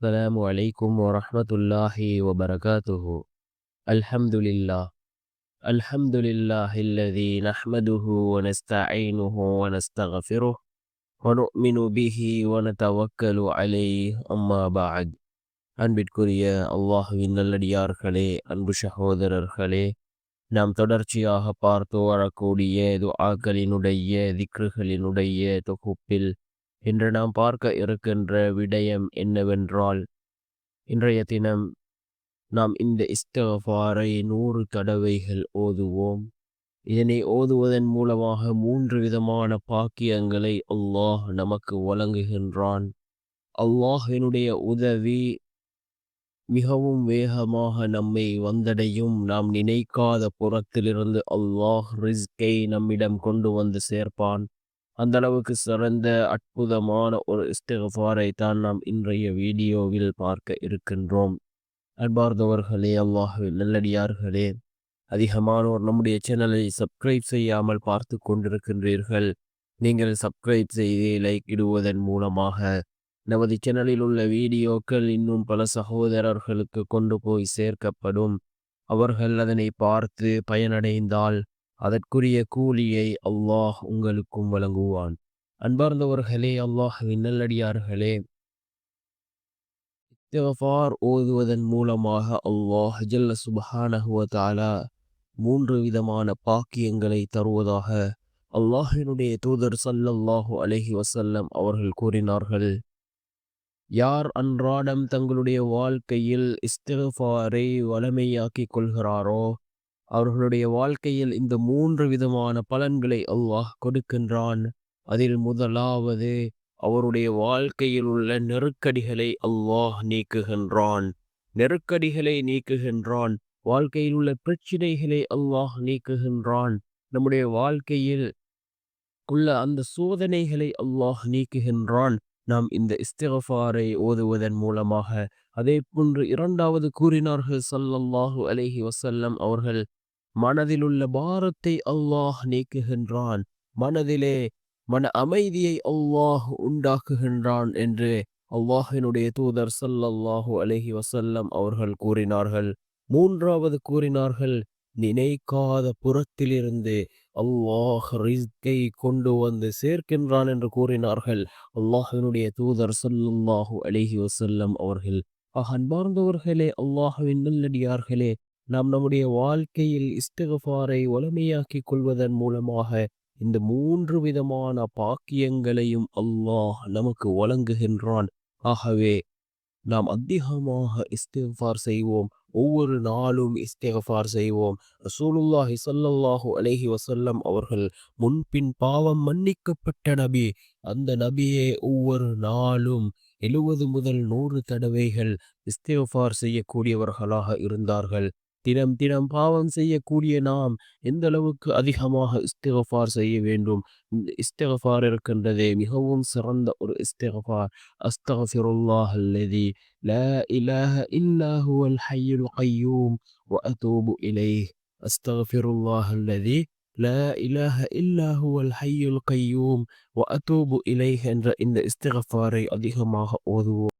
السلام عليكم ورحمة الله وبركاته الحمد لله الحمد لله الذي نحمده ونستعينه ونستغفره ونؤمن به ونتوكل عليه أما بعد அன்பிற்குரிய அல்லாஹுவின் நல்லடியார்களே அன்பு சகோதரர்களே நாம் தொடர்ச்சியாக பார்த்து வரக்கூடிய துஆக்களினுடைய திக்ருகளினுடைய தொகுப்பில் இன்று நாம் பார்க்க இருக்கின்ற விடயம் என்னவென்றால் இன்றைய தினம் நாம் இந்த இஸ்தகஃபாரை நூறு தடவைகள் ஓதுவோம். இதனை ஓதுவதன் மூலமாக மூன்று விதமான பாக்கியங்களை அல்லாஹ் நமக்கு வழங்குகின்றான். அல்லாஹினுடைய உதவி மிகவும் வேகமாக நம்மை வந்தடையும். நாம் நினைக்காத புறத்திலிருந்து அல்லாஹ் ரிஸ்கை நம்மிடம் கொண்டு வந்து சேர்ப்பான். அந்த அளவுக்கு சிறந்த அற்புதமான ஒரு இஸ்திகஃபாரை தான் நாம் இன்றைய வீடியோவில் பார்க்க இருக்கின்றோம். அன்பார்ந்தவர்களே அல்லாஹ் நல்லடியார்களே அதிகமானோர் நம்முடைய சேனலை சப்ஸ்கிரைப் செய்யாமல் பார்த்து கொண்டிருக்கின்றீர்கள். நீங்கள் சப்ஸ்கிரைப் செய்து லைக் இடுவதன் மூலமாக நமது சேனலில் உள்ள வீடியோக்கள் இன்னும் பல சகோதரர்களுக்கு கொண்டு போய் சேர்க்கப்படும். அவர்கள் அதனை பார்த்து பயனடைந்தால் அதற்குரிய கூலியை அல்லாஹ் உங்களுக்கும் வழங்குவான். அன்பார்ந்தவர்களே அல்லாஹின் நல்லடியார்களே இஸ்திகஃபார் ஓதுவதன் மூலமாக அல்லாஹ் ஜல்ல சுபஹானஹுவதாலா மூன்று விதமான பாக்கியங்களை தருவதாக அல்லாஹினுடைய தூதர் சல்லல்லாஹு அலஹி வசல்லம் அவர்கள் கூறினார்கள். யார் அன்றாடம் தங்களுடைய வாழ்க்கையில் இஸ்திகஃபாரை வளமையாக்கிக் கொள்கிறாரோ அவர்களுடைய வாழ்க்கையில் இந்த மூன்று விதமான பலன்களை அல்லாஹ் கொடுக்கின்றான். அதில் முதலாவது அவருடைய வாழ்க்கையில் உள்ள நெருக்கடிகளை அல்லாஹ் நீக்குகின்றான். நெருக்கடிகளை நீக்குகின்றான். வாழ்க்கையில் உள்ள பிரச்சினைகளை அல்லாஹ் நீக்குகின்றான். நம்முடைய வாழ்க்கையில் உள்ள அந்த சோதனைகளை அல்லாஹ் நீக்குகின்றான். நாம் இந்த இஸ்திகஃபாரை ஓதுவதன் மூலமாக. அதே போன்று இரண்டாவது கூறினார்கள் சல்லல்லாஹு அலஹி வசல்லம் அவர்கள் மனதிலுள்ள பாரத்தை அல்லாஹ் நீக்குகின்றான். மனதிலே மன அமைதியை அல்லாஹ் உண்டாக்குகின்றான் என்று அல்லாஹினுடைய தூதர் சல்லல்லாஹு அலஹி வசல்லம் அவர்கள் கூறினார்கள். மூன்றாவது கூறினார்கள் நினைக்காத புறத்திலிருந்து அல்லாஹ் ரிஸ்கை கொண்டு வந்து சேர்க்கின்றான் என்று கூறினார்கள். அல்லாஹினுடைய தூதர் சல்லுல்லாஹு அலிஹி வசல்லம் அவர்கள் அன்பார்ந்தவர்களே அல்லாஹுவின் நல்லடியார்களே நாம் நம்முடைய வாழ்க்கையில் இஸ்தகஃபாரை வளமையாக்கிக் கொள்வதன் மூலமாக இந்த மூன்று விதமான பாக்கியங்களையும் அல்லாஹ் நமக்கு வழங்குகின்றான். ஆகவே நாம் அதிகமாக இஸ்திஃபார் செய்வோம். ஒவ்வொரு நாளும் இஸ்திஃபார் செய்வோம். ரசூலுல்லாஹி சல்லல்லாஹு அலஹி வசல்லம் அவர்கள் முன்பின் பாவம் மன்னிக்கப்பட்ட நபி. அந்த நபியே ஒவ்வொரு நாளும் எழுபது முதல் நூறு தடவைகள் இஸ்திஃபார் செய்யக்கூடியவர்களாக இருந்தார்கள். தினம் தினம் பாவம் செய்யக்கூடிய நாம் எந்த அளவுக்கு அதிகமாக இஸ்திகஃபார் செய்ய வேண்டும் இந்த இஸ்திகஃபார் இருக்கின்றதே மிகவும் சிறந்த ஒரு இஸ்திகஃபார் அஸ்தகஃபிருல்லாஹ் அல்லதி لا إله إلا هو الحي القيوم وأتوب إليه أستغفر الله الذي لا إله إلا هو الحي القيوم وأتوب إليه என்ற இந்த இஸ்திகஃபாரை அதிகமாக ஓதுவோம்